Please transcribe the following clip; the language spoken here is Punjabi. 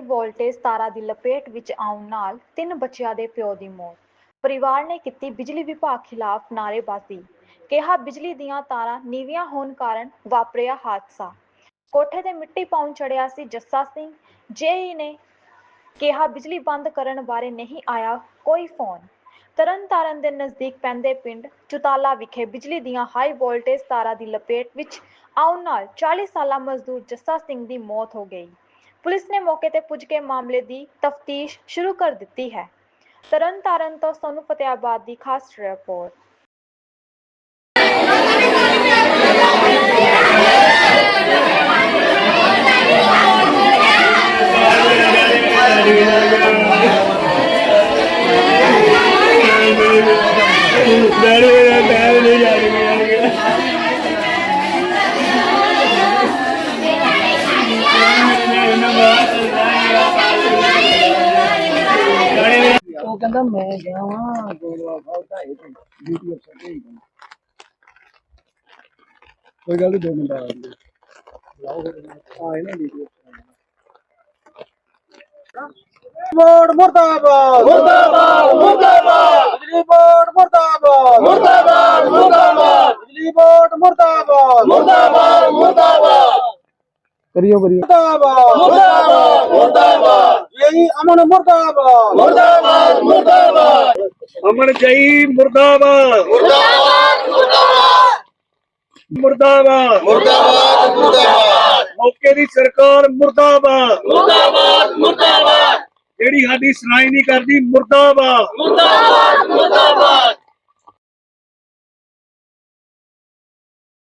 ਵੋਲਟੇਜ ਤਾਰਾਂ ਦੀ ਲਪੇਟ ਵਿੱਚ ਆਉਣ ਨਾਲ ਤਿੰਨ ਬੱਚਿਆਂ ਦੇ ਪਿਓ ਦੀ ਮੌਤ। ਪਰਿਵਾਰ ਨੇ ਕੀਤੀ ਬਿਜਲੀ ਵਿਭਾਗ ਖਿਲਾਫ ਨਾਅਰੇਬਾਜ਼ੀ। ਕਿਹਾ ਬਿਜਲੀ ਦੀਆਂ ਤਾਰਾਂ ਨੀਵੀਆਂ ਹੋਣ ਕਾਰਨ ਵਾਪਰਿਆ ਹਾਦਸਾ। ਕੋਠੇ ਤੇ ਮਿੱਟੀ ਪਾਉਣ ਚੜਿਆ ਸੀ ਜੱਸਾ ਸਿੰਘ। ਜੇਈ ਨੇ ਕਿਹਾ ਬਿਜਲੀ ਬੰਦ ਕਰਨ ਬਾਰੇ ਨਹੀਂ ਆਇਆ ਕੋਈ ਫੋਨ। ਤਰਨਤਾਰਨ ਦੇ ਨਜ਼ਦੀਕ ਪੈਂਦੇ ਪਿੰਡ ਚੁਤਾਲਾ ਵਿਖੇ ਬਿਜਲੀ ਦੀਆਂ ਹਾਈ ਵੋਲਟੇਜ ਤਾਰਾਂ ਦੀ ਲਪੇਟ ਵਿੱਚ ਆਉਣ ਨਾਲ 40 ਸਾਲਾ ਮਜ਼ਦੂਰ ਜੱਸਾ ਸਿੰਘ ਦੀ ਮੌਤ ਹੋ ਗਈ। ਪੁਲਿਸ ਨੇ ਮੌਕੇ ਤੇ ਪੁੱਜ ਕੇ ਮਾਮਲੇ ਦੀ ਤਫਤੀਸ਼ ਸ਼ੁਰੂ ਕਰ ਦਿੱਤੀ ਹੈ। ਤਰਨਤਾਰਨ ਤੋਂ ਸੋਨੂੰ ਫਤਿਆਬਾਦ ਦੀ ਖਾਸ ਰਿਪੋਰਟ। ਡੈਡੀ ਮੇਰਾ ਪੈਰ ਨਹੀਂ ਉਹ ਕਹਿੰਦਾ ਮੈਂ ਗਿਆ ਵਾਂ। ਗੋਲਵਾ ਸਾਹਿਬ ਦਾ ਇਹ ਡਿਊਟੀ ਅਫਸਰ ਤੇ ਹੀ ਗਿਆ। ਕੋਈ ਗੱਲ ਨਹੀਂ ਦੋ ਮਿੰਟ ਆ ਜਾਂਦੇ ਲਾਓ ਫਿਰ ਆ ਇਹਨਾਂ ਅਫਸਰ ਬੋਰਡ ਮੁਰਦਾਬਾਦ। ਮੁਰਦਾਬਾਦ ਮੁਰਦਾਬਾਦ। ਬਿਜਲੀ ਬੋਰਡ ਮੁਰਦਾਬਾਦ। ਮੁਰਦਾਬਾਦ ਮੁਰਦਾਬਾਦ। ਬਿਜਲੀ ਬੋਰਡ ਮੁਰਦਾਬਾਦ। ਮੁਰਦਾਬਾਦ ਮੁਰਦਾਬਾਦ। ਕਰਿਓ ਕਰਿਓ ਮੁਰਦਾਬਾਦ। ਮੁਰਦਾਬਾਦ। ਮੁਰਦਾਬਾਦ। ਯਹੀ ਅਮਨ ਮੁਰਦਾਬਾਦ। ਮੁਰਦਾਬਾਦ ਮੁਰਦਾਬਾਦ। ਅਮਨ ਜਈ ਮੁਰਦਾਬਾਦ। ਮੁਰਦਾਬਾਦ ਮੁਰਦਾਬਾਦ। ਮੁਰਦਾਬਾਦ। ਮੁਰਦਾਬਾਦ ਮੌਕੇ ਦੀ ਸਰਕਾਰ ਮੁਰਦਾਬਾਦ। ਮੁਰਦਾਬਾਦ ਮੁਰਦਾਬਾਦ। ਜਿਹੜੀ ਸਾਡੀ ਸੁਣਾਈ ਨਹੀਂ ਕਰਦੀ ਮੁਰਦਾਬਾਦ ਮੁਰਦਾਬਾਦ।